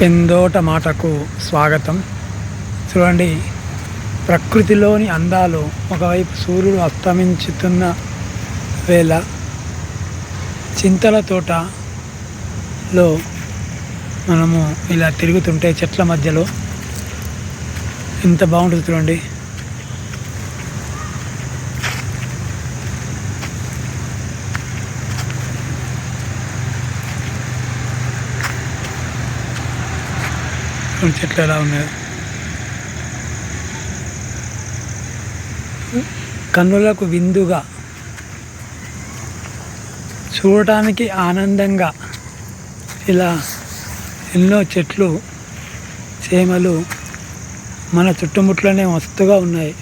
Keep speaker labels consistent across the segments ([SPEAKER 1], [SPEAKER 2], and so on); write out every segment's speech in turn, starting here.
[SPEAKER 1] పెందోట మాటకు స్వాగతం. చూడండి ప్రకృతిలోని అందాలు ఒకవైపు సూర్యుడు అస్తమించుతున్న వేళ చింతల తోటలో మనము ఇలా తిరుగుతుంటే చెట్ల మధ్యలో. ఎంత బాగుంటుంది చూడండి. చెట్లు ఎలా ఉన్నాయో? కన్నులకు విందుగా చూడటానికి ఆనందంగా ఇలా ఎన్నో చెట్లు చేమలు మన చుట్టుముట్లోనే మస్తుగా ఉన్నాయి.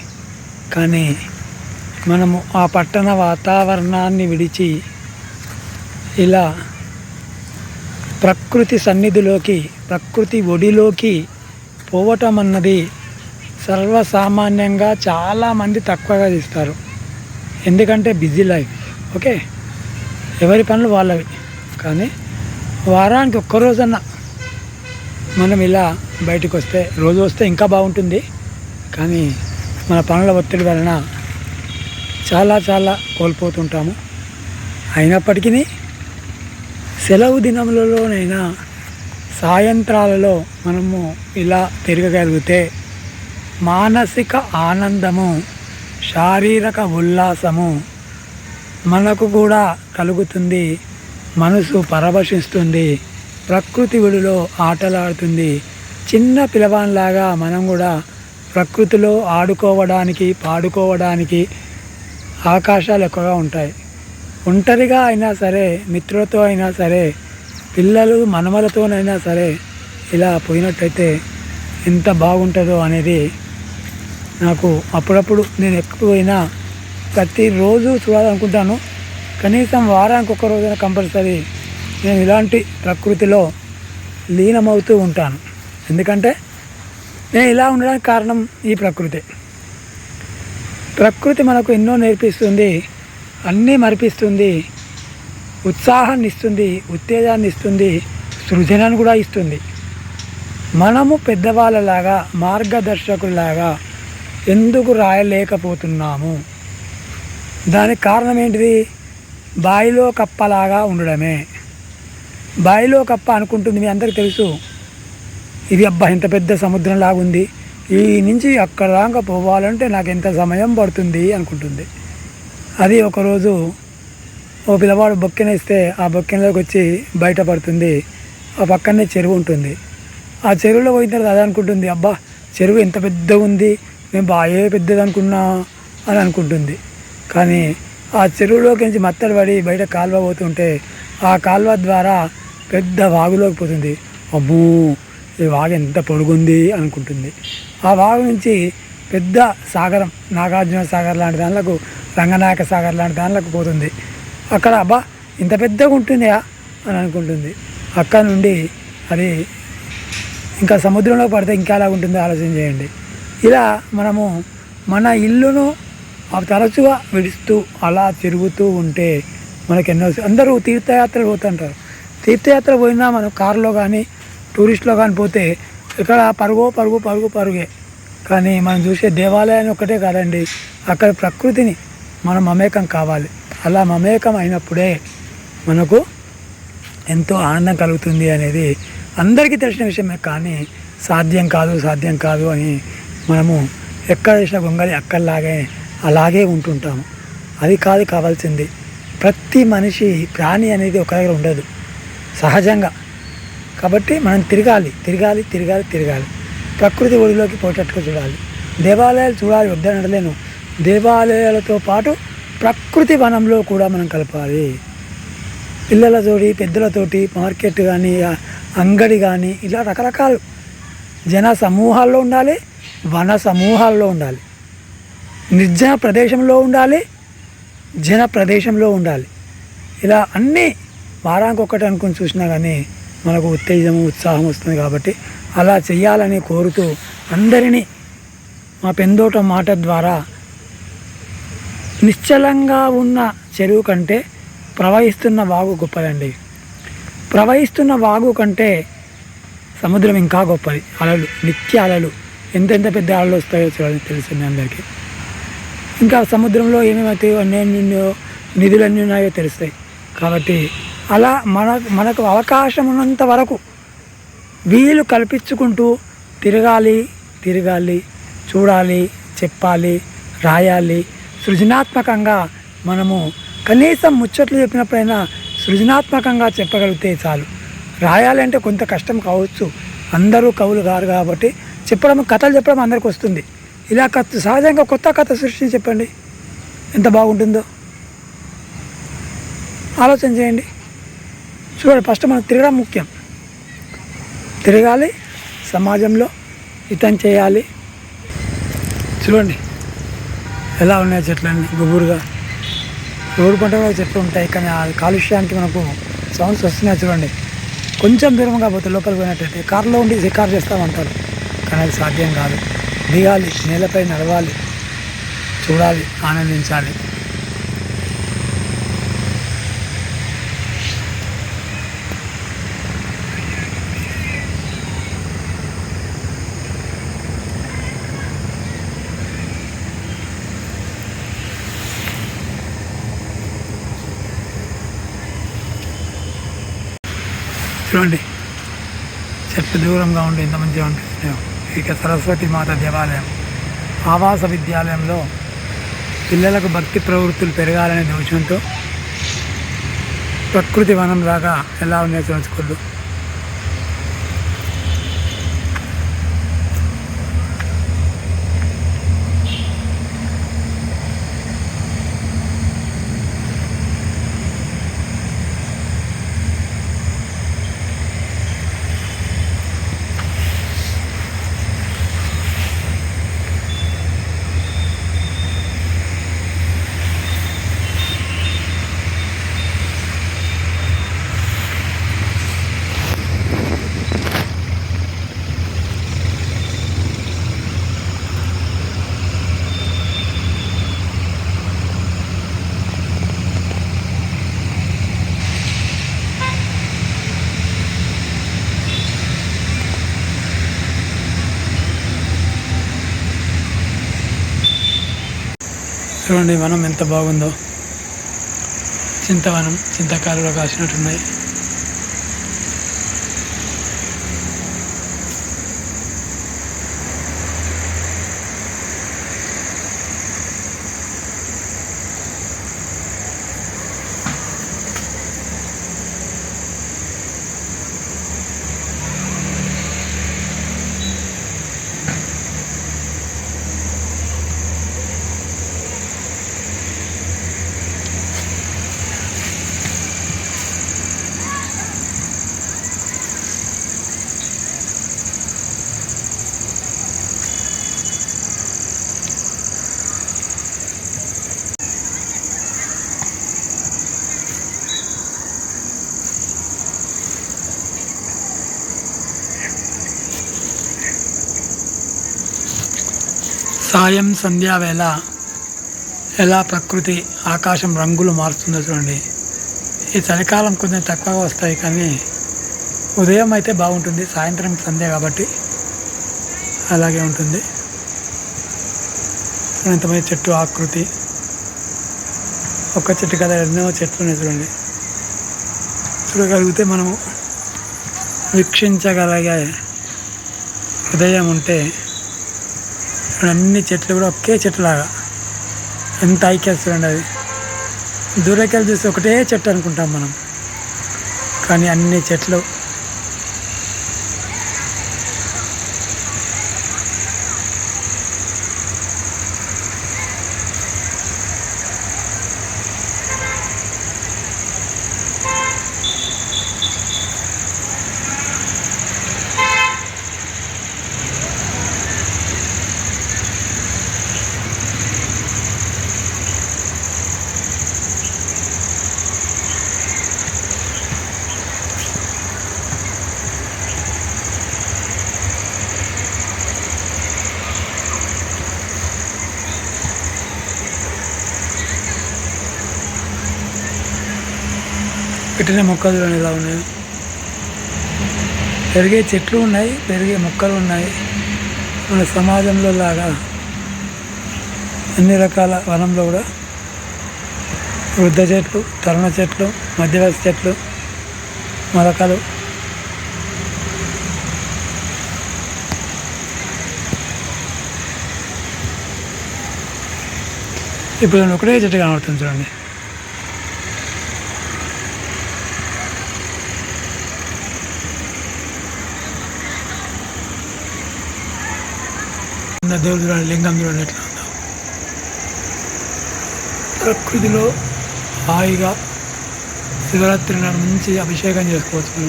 [SPEAKER 1] కానీ మనము ఆ పట్టణ వాతావరణాన్ని విడిచి ఇలా ప్రకృతి సన్నిధిలోకి ప్రకృతి ఒడిలోకి పోవటం అన్నది సర్వసామాన్యంగా చాలామంది తక్కువగా తీస్తారు. ఎందుకంటే బిజీ లైఫ్. ఓకే? ఎవరి పనులు వాళ్ళవి. కానీ వారానికి ఒక్కరోజన్నా మనం ఇలా బయటకు వస్తే రోజు వస్తే ఇంకా బాగుంటుంది. కానీ మన పనుల ఒత్తిడి వలన చాలా చాలా కోల్పోతుంటాము. అయినప్పటికీ సెలవు దినములలోనైనా సాయంత్రాలలో మనము ఇలా తిరగగలిగితే మానసిక ఆనందము శారీరక ఉల్లాసము మనకు కూడా కలుగుతుంది మనసు పరవశిస్తుంది ప్రకృతి ఒడిలో ఆటలాడుతుంది. చిన్న పిలవాన్లాగా మనం కూడా ప్రకృతిలో ఆడుకోవడానికి పాడుకోవడానికి అవకాశాలు ఎక్కువగా ఉంటాయి. ఒంటరిగా అయినా సరే మిత్రులతో అయినా సరే పిల్లలు మనమలతోనైనా సరే ఇలా పోయినట్టయితే ఎంత బాగుంటుందో అనేది నాకు అప్పుడప్పుడు నేను ఎక్కువైనా ప్రతిరోజు చూడాలనుకుంటాను. కనీసం వారానికి ఒక రోజున కంపల్సరీ నేను ఇలాంటి ప్రకృతిలో లీనమవుతూ ఉంటాను. ఎందుకంటే నేను ఇలా ఉండడానికి కారణం ఈ ప్రకృతి. ప్రకృతి మనకు ఎన్నో నేర్పిస్తుంది అన్నీ మరిపిస్తుంది. ఉత్సాహాన్ని ఇస్తుంది ఉత్తేజాన్ని ఇస్తుంది సృజనను కూడా ఇస్తుంది. మనము పెద్దవాళ్ళలాగా మార్గదర్శకులాగా ఎందుకు రాయలేకపోతున్నాము? దానికి కారణం ఏంటిది? బాయిలో కప్పలాగా ఉండడమే. బాయిలో కప్ప అనుకుంటుంది మీ అందరికి తెలుసు. ఇది అబ్బా ఇంత పెద్ద సముద్రం లాగా ఉంది. ఈ నుంచి అక్కడ దాకా పోవాలంటే నాకు ఎంత సమయం పడుతుంది అనుకుంటుంది. అది ఒకరోజు ఓ పిల్లవాడు బొక్కెనేస్తే ఆ బొక్కెనలోకి వచ్చి బయటపడుతుంది. ఆ పక్కనే చెరువు ఉంటుంది. ఆ చెరువులో పోయిన తర్వాత అది అనుకుంటుంది అబ్బా చెరువు ఎంత పెద్దగా ఉంది మేము బాగా పెద్దది అనుకున్నా అని అనుకుంటుంది. కానీ ఆ చెరువులోకి నుంచి మత్తడి పడి బయట కాలువ పోతుంటే ఆ కాలువ ద్వారా పెద్ద వాగులోకి పోతుంది. అబ్బో ఈ వాగు ఎంత పొడుగుంది అనుకుంటుంది. ఆ వాగు నుంచి పెద్ద సాగరం నాగార్జున సాగర్ లాంటి దానిలకు రంగనాయక సాగర్ లాంటి దానిలకు పోతుంది. అక్కడ అబ్బా ఇంత పెద్దగా ఉంటుందా అని అనుకుంటుంది. అక్కడ నుండి అది ఇంకా సముద్రంలో పడితే ఇంకా ఎలా ఉంటుందో ఆలోచన చేయండి. ఇలా మనము మన ఇల్లును ఆ తరచుగా విడుస్తూ అలా తిరుగుతూ ఉంటే మనకి ఎన్నో అందరూ తీర్థయాత్రలు పోతుంటారు. తీర్థయాత్ర పోయినా మనం కారులో కానీ టూరిస్ట్లో కానీ పోతే ఇక్కడ పరుగు పరుగు పరుగు పరుగే. కానీ మనం చూసే దేవాలయాన్ని ఒక్కటే కాదండి అక్కడ ప్రకృతిని మనం మమేకం కావాలి. అలా మమేకం అయినప్పుడే మనకు ఎంతో ఆనందం కలుగుతుంది అనేది అందరికీ తెలిసిన విషయమే కానీ సాధ్యం కాదు సాధ్యం కాదు అని మనము ఎక్కడ వేసిన గొంగలి అక్కడలాగే అలాగే ఉంటుంటాము. అది కాదు కావాల్సింది. ప్రతి మనిషి ప్రాణి అనేది ఒక దగ్గర ఉండదు. సహజంగా. కాబట్టి మనం తిరగాలి తిరగాలి తిరగాలి తిరగాలి. ప్రకృతి ఒడిలోకి పోయేటట్టుగా చూడాలి. దేవాలయాలు చూడాలి వద్దనడలేను దేవాలయాలతో పాటు ప్రకృతి వనంలో కూడా మనం కలపాలి. పిల్లలతోటి పెద్దలతోటి మార్కెట్ కానీ అంగడి కానీ ఇలా రకరకాలు జన సమూహాల్లో ఉండాలి వన సమూహాల్లో ఉండాలి. నిర్జన ప్రదేశంలో ఉండాలి జన ప్రదేశంలో ఉండాలి. ఇలా అన్నీ వారానికి ఒక్కటి అనుకుని చూసినా కానీ మనకు ఉత్తేజము ఉత్సాహం వస్తుంది కాబట్టి అలా చేయాలని కోరుతూ అందరినీ మా పెందోట మాట ద్వారా నిశ్చలంగా ఉన్న చెరువు కంటే ప్రవహిస్తున్న వాగు గొప్పదండి. ప్రవహిస్తున్న వాగు కంటే సముద్రం ఇంకా గొప్పది. అలలు నిత్య అలలు. ఎంతెంత పెద్ద అలలు వస్తాయో చూడాలని తెలుస్తుంది అందరికీ. ఇంకా సముద్రంలో ఏమేమైతే అన్నీ నిధులు అన్నీ ఉన్నాయో తెలుస్తాయి. కాబట్టి అలా మన మనకు అవకాశం ఉన్నంత వరకు వీలు కల్పించుకుంటూ తిరగాలి తిరగాలి చూడాలి చెప్పాలి రాయాలి సృజనాత్మకంగా మనము కనీసం ముచ్చట్లు చెప్పినప్పుడైనా సృజనాత్మకంగా చెప్పగలిగితే చాలు. రాయాలంటే కొంత కష్టం కావచ్చు. అందరూ కవులు కారు కాబట్టి చెప్పడం కథలు చెప్పడం అందరికి వస్తుంది. ఇలా కథ సహజంగా కొత్త కథ సృష్టించి చెప్పండి. ఎంత బాగుంటుందో. ఆలోచన చేయండి. చూడండి ఫస్ట్ మనం తిరగడం ముఖ్యం. తిరగాలి సమాజంలో హితం చేయాలి. చూడండి. ఎలా ఉన్నాయి చెట్లన్నీ? గుబురుగా. రోడ్డు పంట కూడా చెట్లు ఉంటాయి కానీ ఆ కాలుష్యానికి మనకు సౌండ్స్ వస్తున్నాయి చూడండి. కొంచెం దూరంగా పోతే లోపల పోయినట్టయితే కారులో ఉండి షికారు చేస్తామంటారు కానీ అది సాధ్యం కాదు. దిగాలి నేలపై నడవాలి చూడాలి ఆనందించాలి. చూడండి. చెట్టు దూరంగా ఉండి ఇంత మంచిగా అనిపిస్తున్నాయో ఇక సరస్వతి మాత దేవాలయం. ఆవాస విద్యాలయంలో పిల్లలకు భక్తి ప్రవృత్తులు పెరగాలనే దోషంతో ప్రకృతి వనం లాగా ఎలా ఉన్నాయి చూడండి చూడండి వనం ఎంత బాగుందో. చింతవనం చింతకాయలు కాసినట్టున్నాయి. సాయం సంధ్యా వేళ ఎలా ప్రకృతి ఆకాశం రంగులు మారుతుందో చూడండి. ఈ చలికాలం కొంచెం తక్కువగా వస్తాయి కానీ ఉదయం అయితే బాగుంటుంది సాయంత్రం సంధ్య కాబట్టి అలాగే ఉంటుంది. అనంతమైన చెట్టు ఆకృతి. ఒక్క చెట్టు కదా ఎన్నో చెట్లు ఉన్నాయి చూడండి. చూడగలిగితే మనము వీక్షించగలిగే హృదయం ఉంటే ఇప్పుడు అన్ని చెట్లు కూడా ఒకే చెట్టులాగా. ఎంత ఐక్యత చూడండి అది. దూరకెళ్ళి చూస్తే ఒకటే చెట్టు అనుకుంటాం మనం. కానీ అన్ని చెట్లు పెట్టిన మొక్కలు ఎలా ఉన్నాయి? పెరిగే చెట్లు ఉన్నాయి పెరిగే మొక్కలు ఉన్నాయి. మన సమాజంలో లాగా అన్ని రకాల వనంలో కూడా వృద్ధ చెట్లు తరుణ చెట్లు మధ్యవయసు చెట్లు మొలకలు ఇప్పుడు ఒకటే చెట్టు కనబడుతుంది చూడండి. ఉన్న దేవుడు చూడండి లింగం చూడండి ఎట్లా ఉందో. ప్రకృతిలో హాయిగా శివరాత్రి నాడు మంచి అభిషేకం చేసుకోవచ్చు.